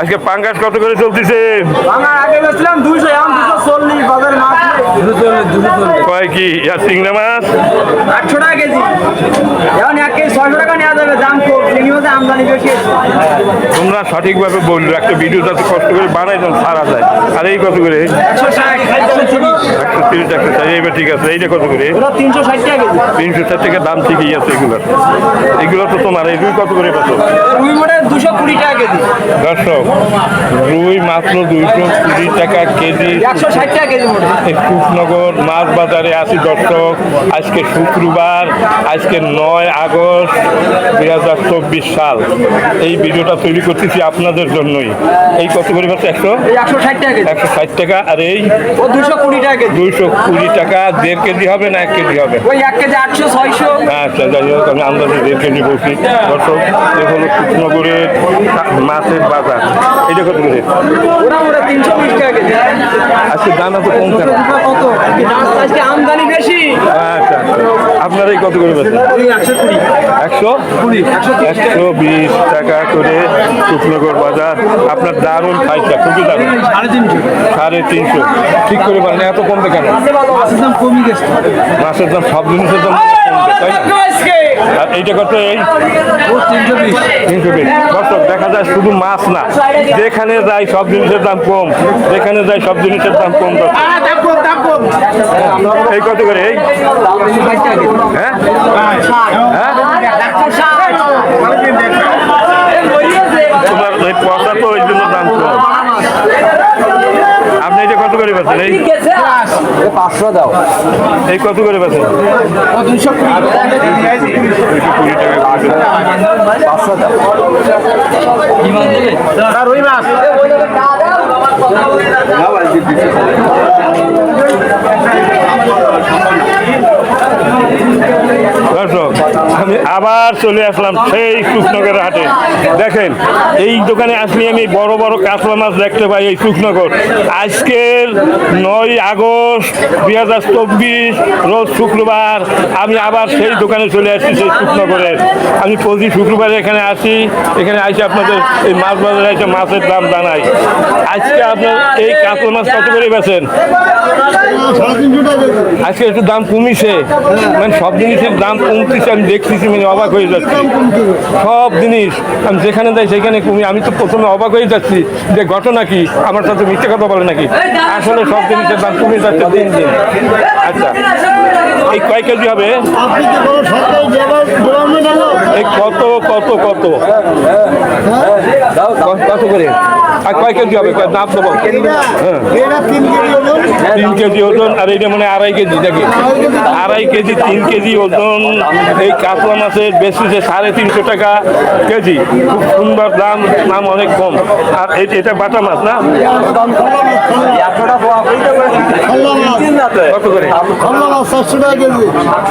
আজকে পাঙ্গাস কত করে চলতেছে? কয় কি? আর চিংড়া মাছ? আটশো টাকা কেজি। এখন এক কেজি ছয়শো টাকা নেওয়া যাবে দাম কম চিনি হচ্ছে আমদানি বেশি। তোমরা সঠিকভাবে বলল একটা ভিডিও যাতে কষ্ট করে বানাই তখন সারা যায়। আর এই কত করে? একশো তিরিশ একশো ষাট এইবার ঠিক আছে এইটা কত করে? তিনশো ষাট টাকা তিনশো ষাট টাকা দাম ঠিকই আছে এগুলোর। এগুলো তো তোমার এই রুই কত করে পাচ্ছ রুই মোটে দুশো কুড়ি টাকা কেজি। দর্শক রুই মাত্র দুইশো কুড়ি টাকা কেজি। একশো ষাট টাকা কেজি মোটে। এই কৃষ্ণনগর মাছ বাজারে আছি দর্শক আজকে শুক্রবার আজকে নয় আগস্ট দুই হাজার চব্বিশ সাল। এই ভিডিওটা তৈরি করতেছি আপনাদের জন্যই। এই কত করে পাচ্ছে? একশো? একশো ষাট টাকা একশো ষাট টাকা আর এই দুশো কুড়ি টাকা কেজি। দুইশো কুড়ি টাকা দেড় কেজি হবে না এক কেজি হবে? ওই এক কেজি আটশো ছয়শো। আচ্ছা যাই হোক আমি আন্দাজে দেড় কেজি বলছি দর্শক এ হলো কৃষ্ণনগরের মাছের বাজার। এটা কত করে? ওরা মোটে তিনশো বিশ টাকা কেজি। আজকে দাম এত কম কেন আমদানি বেশি। আচ্ছা আপনারা এই কত করে বেচেন? একশো? একশো বিশ টাকা করে শুকনগর বাজার। আপনার দারুণ খাইটা খুবই দারুণ। সাড়ে তিনশো। ঠিক করে পারেন এত কমতে কেন মাছের দাম কমই গেছে। মাছের দাম সব জিনিসের দাম কমবে তাই না? এইটা কত এই তিনশো বিশ। দর্শক দেখা যায় শুধু মাছ না। যেখানে যাই সব জিনিসের দাম কম। যেখানে যাই সব জিনিসের দাম কম দর্শক। দাম কম এই কত করে? এই হ্যাঁ? হ্যাঁ তোমার ওই পয়সা তো ওই জন্য দাম কম আপনি এটা কত করে বেছেন এই পাঁচশো দাও। এই কত করে বেছেন দুশো কুড়ি। টাকা পাঁচশো দাও। আর মাছ দর্শক আমি আবার চলে আসলাম সেই সুখনগরের হাটে। দেখেন, এই দোকানে আসলে আমি বড় বড় কাতলা মাছ দেখতে পাই এই সুখনগর আজকের নয় আগস্ট দুই হাজার চব্বিশ, রোজ শুক্রবার আমি আবার সেই দোকানে চলে আসছি সেই সুখনগরের আমি প্রতি শুক্রবারে এখানে আসি এখানে আসি আপনাদের এই মাছ বাজারে এসে মাছের দাম জানাই। আজকে আপনার এই কাতলা মাছ কত করে বেছেন আজকে একটু দাম কমিছে। মানে সব জিনিসের দাম কমতেছে, আমি দেখতেছি মানে অবাক হয়ে যাচ্ছি। সব জিনিস আমি যেখানে যাই সেখানে কমি আমি তো প্রথমে অবাক হয়ে যাচ্ছি যে ঘটনা কি? আমার সাথে মিথ্যে কথা বলে নাকি? আসলে সব জিনিসের দাম কমে যাচ্ছে দিন দিন। আচ্ছা এই কয় কেজি হবে? এই কত কত? কত কত করে? আর কয় কেজি হবে? দাম দেবো? তিন কেজি। ওজন। আর এইটা মানে আড়াই কেজি দেখি আড়াই কেজি। তিন কেজি ওজন। এই কাতলা মাছের বেশিছে সাড়ে তিনশো টাকা কেজি। খুব সুন্দর দাম দাম অনেক কম। আর এটা বাটা মাছ না? কত করে? চারশো টাকা কেজি মাছ